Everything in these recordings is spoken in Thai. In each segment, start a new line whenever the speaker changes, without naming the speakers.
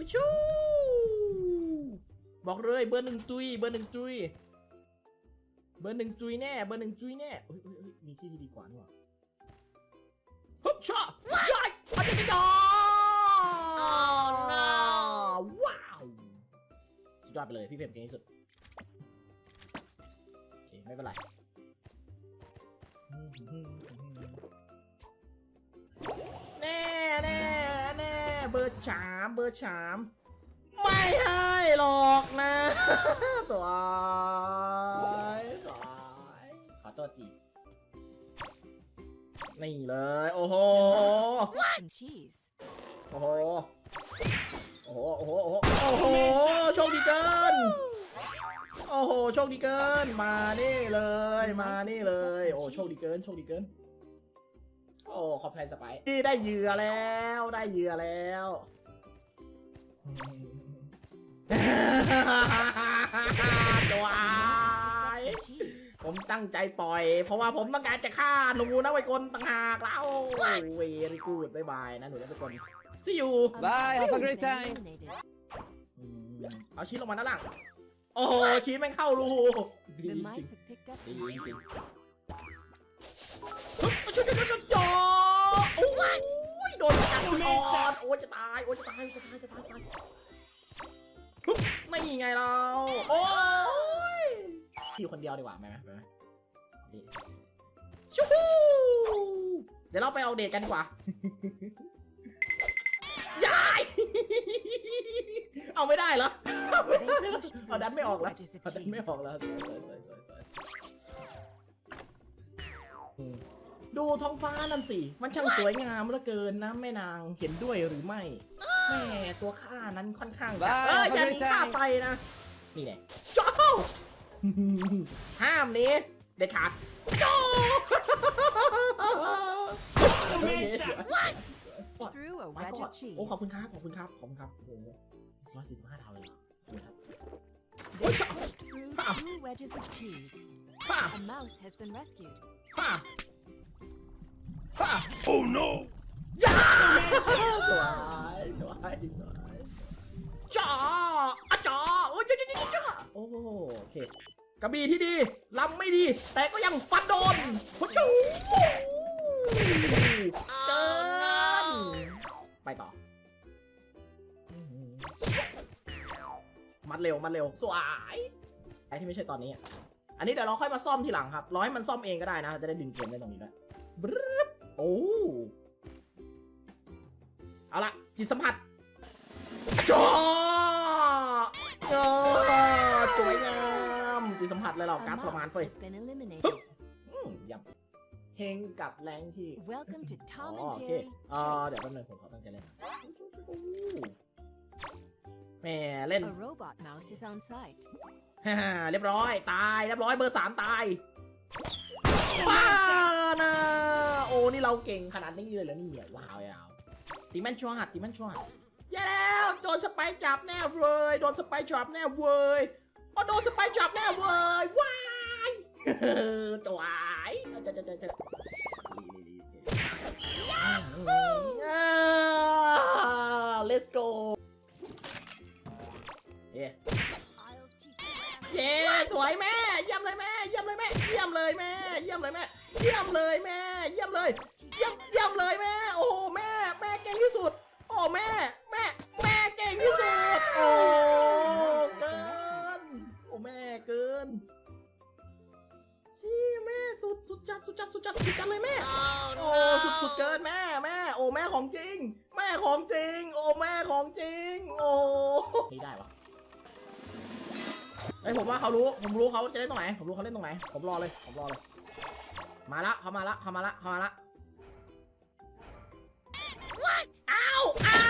ฮูชูบอกเลยเบอร์หนึ่งจุยเบอร์หนึ่งจุยเบอร์หนึ่งจุยแน่เบอร์หนึ่งจุยแน่เฮ้ยเฮ้ยเฮ้ยมีที่ที่ดีกว่านี่หว่าฮึบชาย้ายอันนี้ก็
no
ว้าวสุดยอดไปเลยพี่เพมเก่งที่สุดโอเคไม่เป็นไรแน่แน่แน่ เบอร์สามเบอร์สามไม่ให้หรอกนะสวยสวยขอโทษทีนี่เลยโอ้โห
Some cheese.
โอ้โห โอ้โห โอ้โห โอ้โห โอ้โห โชคดีเกิน โอ้โห โชคดีเกิน มานี่เลย มานี่เลย โอ้โชคดีเกิน โชคดีเกิน โอ้ขอบแทนสไปร์นี่ได้เหยื่อแล้วได้เหยื่อแล้วตัว
Picked up some cheese.
ผมตั้งใจปล่อย เพราะว่าผมต้องการจะฆ่าหนูนะไว้คนต่างหากแล้วเวรีกูดบายบายนะหนูนะไว้คน see you
A
Bye,
mouse
have a
has
great
been
time.
eliminated.
อืมเอาชีสลงมาด้านล่างโอ้โหชีสแม่งเข้ารูดี
The
จริง
mice have picked up some
Ding, ding.
cheese.
ๆฮึบชุดชุดชุดจอโอ้ย โดนกัดก่อนโอ้ยจะตาย โอ้ยจะตาย จะตาย จะตายจะตายฮึบไม่ไงเรา โอ้ยพี่คนเดียวดีกว่าไหมไหมไหมนี่ชูฮูเดี๋ยวเราไปเอาเดทกันดีกว่ายายเอาไม่ได้เหรอเอาไม่ได้เหรอเอาดันไม่ออกแล้ว
Wedges of
เอาดันไม่
cheese.
ออกแล้วสวยสวยสวยสวยสวยอืม ดูท้องฟ้านั่นสิ มันช่างสวยงามเหลือเกินนะแม่นางเห็นด้วยหรือไม่แม่ตัวข้านั้นค่อนข้างจะ
Bye,
เออ
have a
อย่าห
great
นีข้า
time.
ไปนะ นี่แหละโจ้ห้ามหนี้เด็ดขาดโจ้
Through a
ไป
wedge
ก่อน
of cheese.
โอ้ขอบคุณครับขอบคุณครับขอบคุณครับโอ้โหร้อยสี่สิบห้าดาวเลยเหรอขอบคุณครับโอ้ยชอบ
Through
Ah.
two wedges of cheese.
ป้า
A mouse has been rescued.
ป้าป้า
Oh no!
ย่าสวยสวยสวยจ้าอาจ้าโอ้ยจ้าจ้าจ้าจ้าโอ้โอเคกระบี่ที่ดีลำไม่ดี แต่ก็ยังฟันโดนพุชูเกินไปต่อ มัดเร็ว มัดเร็ว สวยไอ้ที่ไม่ใช่ตอนนี้ อันนี้เดี๋ยวเราค่อยมาซ่อมทีหลังครับ ร้อให้มันซ่อมเองก็ได้นะ จะได้ดึงเกมได้ตรงนี้ด้วยบรึ๊บ โอ้เอาละจิตสัมผัสจ้าเออสวยงามจิตสัมผัสเลยเรา
A
การทรมาน
mouse
เฟ้ย
has been eliminated.
อืมยับเฮงกับแรงที่
Welcome to
อ๋อ
Tom
โอ
and
เค
Jerry
อ่าเดี๋ยว
Chase.
แป๊บนึงผมขอตั้งใจเล่นแหม่เล่น
A robot mouse is on site.
ฮ่าเรียบร้อย ตาย เรียบร้อยเบอร์สามตายป้านะ โอ้นี่เราเก่งขนาดนี้เลยเหรอนี่ว้าวยาวตีแม่นชัวหัดตีแม่นชัวหัดแย่แล้วโดนสไปจับแน่เว้ยโดนสไปจับแน่เว้ยโอ้โดนสไปจับแน่เว้ยว้ายจะวายจะจะจะจะอ่า let's go สวยแม่เยี่ยมเลยแม่เยี่ยมเลยแม่เยี่ยมเลยแม่เยี่ยมเลยแม่เยี่ยมเลยแม่เยี่ยมเลยเยี่ยมเยี่ยมเลยแม่ โอ้โหแม่ แม่เก่งที่สุด โอ้แม่ แม่ แม่เก่งที่สุด โอ้เกินโอ้แม่เกินชี้แม่สุดสุดจัดสุดจัดสุดจัดสุดจัดเลยแม่ โอ้สุดสุดเกินแม่แม่ โอ้แม่ของจริง แม่ของจริง โอ้แม่ของจริง โอ้นี่ได้ปะ ไอยผมว่าเขารู้ ผมรู้เขาจะเล่นตรงไหน ผมรู้เขาเล่นตรงไหน ผมรอเลย ผมรอเลย มาละเขามาละเขามาละเขามาละอ้าวอ้า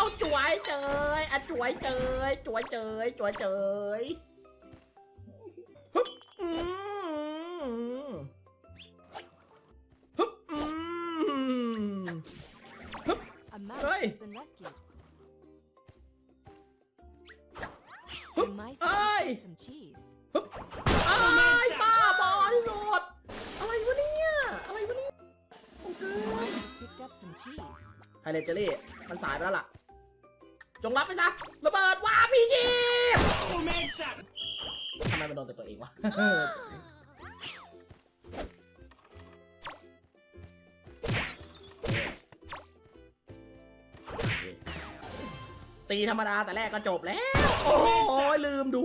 วจวยเจยอะจวยเจยจวยเจยจวยเจย ไฮเลเจอรี่มันสายไปแล้วล่ะ จงรับไปซะระเบิดว้าพี่ชีพทำไมมันโดนแต่ตัวเองวะตีธรรมดาแต่แรกก็จบแล้ว โอ้ยลืมดู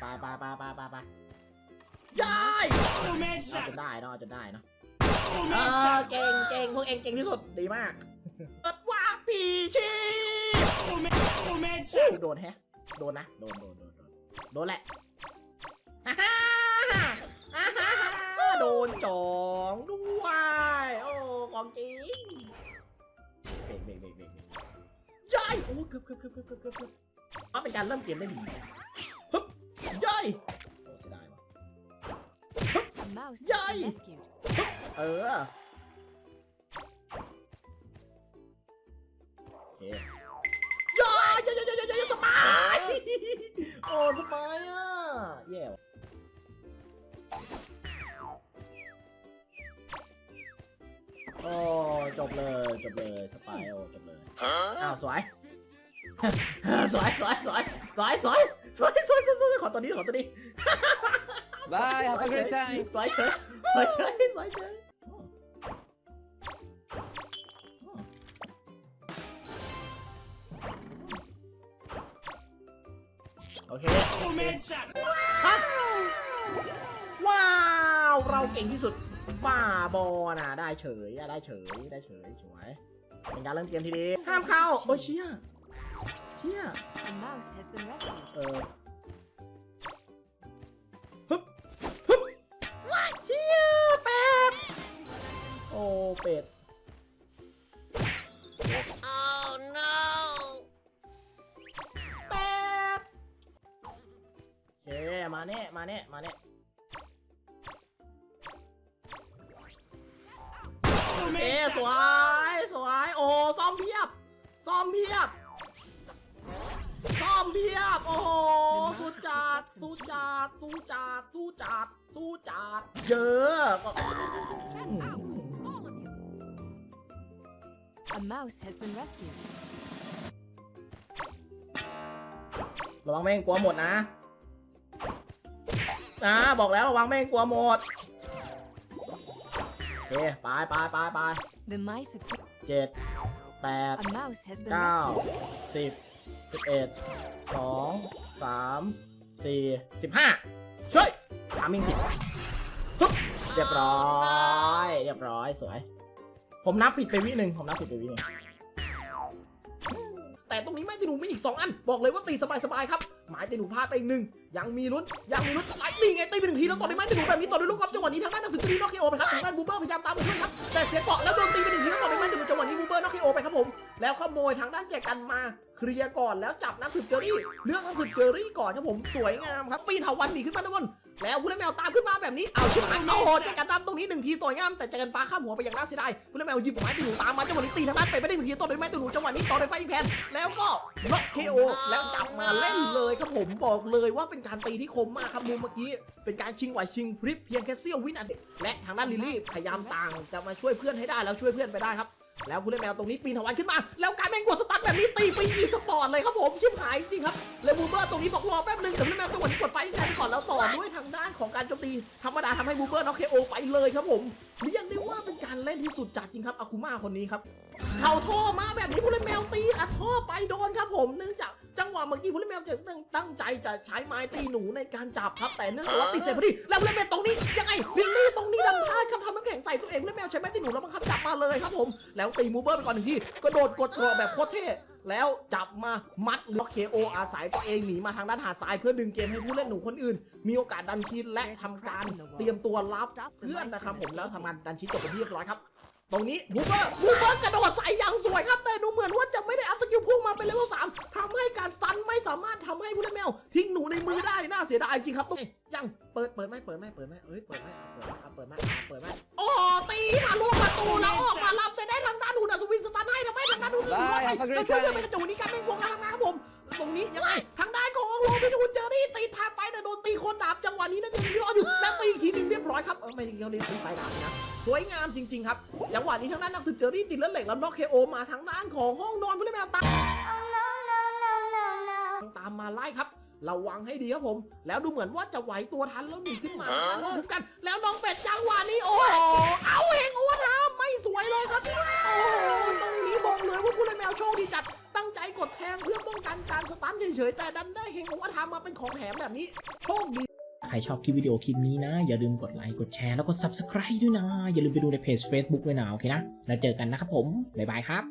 ไปไปไปไปไปไป ยายเอาจนได้เนาะเอาจนได้เนาะเออเก่งเก่งพวกเองเก่งที่สุดดีมากเปิดว่าปีชีพโดนแฮะ โดนนะ โดนโดนโดนโดนโดนแหละฮ่าฮ่าฮ่าฮ่าฮ่าโดนจองด้วย โอ้ของจริงเบรกเบรกเบรกเบรกเบรกย่อยโอ้เกือบเกือบเกือบเกือบเกือบเกือบเกือบเอาเป็นการเริ่มเกมได้ดีฮึบย่อยโอ้เสียดายว่ะ
A mouse has
Yay!
been rescued.
เออโอเคย่อยย่อยย่อยย่อยย่อยสปายโอ้สปายอะแย่ว่ะโอ้จบเลยจบเลยสปายโอ้จบเลยอ้าวสวยสวยสวยสวยสวยสวยสวยสวยสวยสวยขอตัวนี้ขอตัวนี้
Bye, have a great time.
สวยเฉยสวยเฉยสวยเฉยโอเคฮะว้าว เราเก่งที่สุดบ้าบอน่ะ ได้เฉยอะได้เฉย ได้เฉย สวย เป็นการเริ่มเกมที่ดี ห้ามเข้า โอ้ยเชี่ยเชี่ย
A mouse has been rescued.
เออ มาเนี่ยมาเนี่ยมาเนี่ยเอ้สวย สวย โอ้ซ่อมเพียบซ่อมเพียบซ่อมเพียบ โอ้โหสุดจัดสุดจัดสู้จัดสู้จัดสู้จัดเยอะก็
Check out, all of you. A mouse has been rescued.
ระวังแม่งกลัวหมดนะ นะบอกแล้วระวังแม่งกลัวหมดโอเคไปไปไปไป
The mice have.
เจ็ดแปด
A mouse has been
เก้า
rescued.
สิบสิบเอ็ดสองสามสี่สิบห้าช่วยทามิงผิดฮึบเรียบร้อย เรียบร้อยสวย ผมนับผิดไปวิหนึ่งผมนับผิดไปวิหนึ่ง แต่ตรงนี้ไม่ตีหนูมีอีก 2 อัน บอกเลยว่าตีสบายๆครับหมายตีหนูพลาดไปอีกหนึ่งยังมีลุ้นยังมีลุ้นไอ้ตีไงตีไปหนึ่งทีแล้วต่อด้วยไม้ตีหนูแบบนี้ต่อด้วยลูกกอล์ฟจังหวะนี้ทางด้านหนังสือตีนอกเคโอไปครับทางด้านบูเบอร์พยายามตามมาช่วยครับแต่เสียเกาะแล้วโดนตีไปหนึ่งที แล้วขโมยทางด้านแจกันมาเคลียร์ก่อนแล้วจับนักสืบเจอรี่เลือกนักสืบเจอรี่ก่อนครับผมสวยงามครับปีนเถาวันหนีขึ้นมาทุกคนแล้วผู้เล่นแมวตามขึ้นมาแบบนี้เอาชิบหายโอ้โหแจกันดำตรงนี้หนึ่งทีต่อยงามแต่แจกันปลาข้ามหัวไปอย่างน่าเสียดายผู้เล่นแมวหยิบไม้ตีหนูตามมาจังหวะนี้ตีทางด้านไปไม่ได้หนึ่งทีต่อด้วยไม้ตีหนูจังหวะนี้ต่อด้วยไฟแพนแล้วก็ล็อกเคโอแล้วจับมาเล่นเลยครับผมบอกเลยว่าเป็นการตีที่คมมากครับมุมเมื่อกี้เป็นการชิงไหวชิงพริบเพียงแค่เสี้ยววินาทีและทางด้านลิลลี่พยายามต่างจะมาช่วยเพื่อนให้ได้แล้วช่วยเพื่อนไปได้ครับ แล้วผู้เล่นแมวตรงนี้ปีนถวันขึ้นมา แล้วการแม่งกดสตาร์ทแบบนี้ตีไปอีสปอร์ตเลยครับผมชิบหายจริงครับเลยบูเบอร์ตรงนี้บอกรอแป๊บนึงแต่ผู้เล่นแมวจังหวะนี้กดไฟแทนไปก่อนแล้วต่อด้วยทางด้านของการโจมตีธรรมดาทำให้บูเบอร์น็อกเคโอไปเลยครับผมเรียกได้ว่าเป็นการเล่นที่สุดจัดจริงครับอาคุมาคนนี้ครับเข่าท่อมาแบบนี้ผู้เล่นแมวตีอัดท่อไปโดนครับผมเนื่องจาก จังหวะเมื่อกี้ผู้เล่นแมวจะตั้งตั้งใจจะใช้ไม้ตีหนูในการจับครับแต่เนื่องจากว่าติดเสร็จพอดีแล้วผู้เล่นแมวตรงนี้ยังไงลิลลี่ตรงนี้ดันพลาดครับทำน้ำแข็งใส่ตัวเองผู้เล่นแมวใช้ไม้ตีหนูแล้วบังคับจับมาเลยครับผม แล้วตีมูเบอร์ไปก่อนหนึ่งทีกระโดดกดกรอแบบโคตรเท่แล้วจับมามัดล็อกเคโออาศัยตัวเองหนีมาทางด้านหาดทรายเพื่อดึงเกมให้ผู้เล่นหนูคนอื่น มีโอกาสดันชีนและทำการเตรียมตัวรับเพื่อนนะครับผมแล้วทำงานดันชีนจบเป็นที่เรียบร้อยครับ ตรงนี้บูเบอร์บูเบอร์กระโดดใส่อย่างสวยครับแต่ดูเหมือนว่าจะไม่ำให้ผู้เล่นแมวทิ้งหนูในมือได้น่าเสียดายจริงครับตรงนี้ยังเปิดเปิดไหมเปิดไหมเปิดไหมเอ้ยเปิดไหมเปิดไหมเปิดไหมเปิดไหมโอ้ตีทะลุประตูแล้วออกมารับแต่ได้ทางด้านหุ่นอัศวินสตันให้ทำไมทางด้านหุ่นอัศวินให้แล้วช่วยเพื่อนไปกระจุนี้การเป็นวงการทำงานครับผมตรงนี้ยังไงทางด้านของโรบินฮูดเจอรี่ตีทางไปแต่โดนตีคนดาบจังหวะนี้นะยังรออยู่แล้วตีอีกทีนึงเรียบร้อยครับไม่เขาเรียกไปดาบนะสวยงามจริงๆครับจังหวะนี้ทางด้านนักสืบเจอรี่ติดแล้วเหล็กแล้วน็อกเคโอมาทางด้านของห้องนอนผู้เล่นแมวตามตามมาไล่ครับ ระวังให้ดีครับผม แล้วดูเหมือนว่าจะไหวตัวทันแล้วหนีขึ้นมาแล้วทุบกัน แล้วน้องเป็ดจังหวะนี้โอ้โหเอาเฮงอ้วนทามไม่สวยเลยครับโอ้โหตรงนี้บอกเลยว่าผู้เล่นแมวโชคดีจัดตั้งใจกดแทงเพื่อป้องกันการสตันเฉยๆแต่ดันได้เฮงอ้วนทามมาเป็นของแถมแบบนี้โชคดีใครชอบคลิปวิดีโอคลิปนี้นะ อย่าลืมกดไลค์กดแชร์แล้วก็ Subscribe ด้วยนะ อย่าลืมไปดูในเพจ Facebook ด้วยนะ โอเคนะ แล้วเจอกันนะครับผม บ๊ายบายครับ